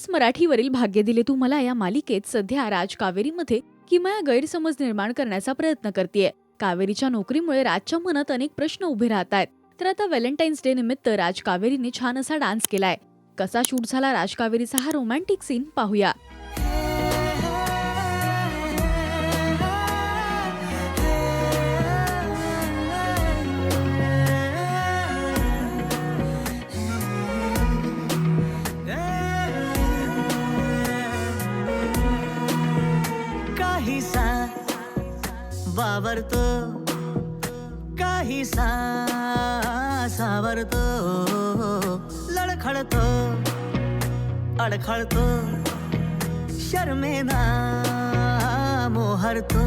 Plus मराठीवरील भाग्य दिले तू मला या मालिकेत सध्या राज कावेरीमध्ये किमया गैरसमज निर्माण करण्याचा प्रयत्न करतेय. कावेरीच्या नोकरीमुळे राजच्या मनात अनेक प्रश्न उभे राहत आहेत तर आता व्हॅलेंटाईन्स डे निमित्त राज कावेरीने छान असा डान्स केलाय. कसा शूट झाला राज कावेरीचा हा रोमॅन्टिक सीन पाहूया. वावरतो. काही सावरतो लडखडतो. अडखळतो. शर्मेना मोहरतो.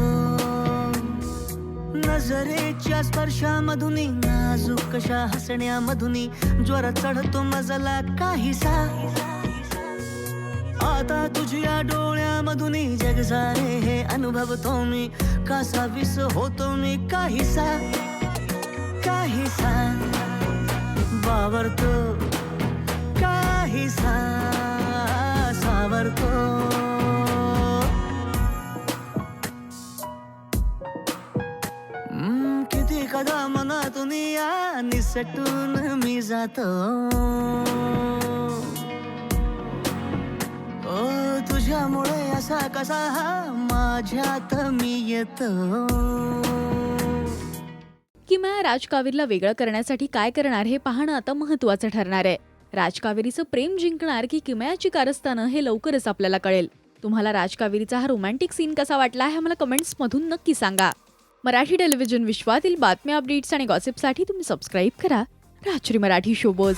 नजरेच्या स्पर्शामधून नाजूक कशा हसण्यामधून ज्वर चढतो मजला. काहीसा आता तुझ्या डोळ्यामधून जग सारे हे अनुभवतो मी. कसा विस होतो मी काहीसा काहीसा. वावरतो काहीसा सावरतो. किती कदा मनातून या निसटून मी जातो. तुझ्यामुळे असा कसा हा माझ्यात मी येतो. किमया राज कावेरीला वेगळं करण्यासाठी काय करणार हे पाहणं आता महत्वाचं ठरणार आहे. राजकावेरीचं प्रेम जिंकणार की किमयाची कारस्थानं हे लवकरच आपल्याला कळेल. तुम्हाला राजकावेरीचा हा रोमॅन्टिक सीन कसा वाटला हे आम्हाला कमेंट्समधून नक्की सांगा. मराठी टेलिव्हिजन विश्वातील बातम्या अपडेट्स आणि गॉसिपसाठी तुम्ही सबस्क्राईब करा. राजश्री मराठी शोबोज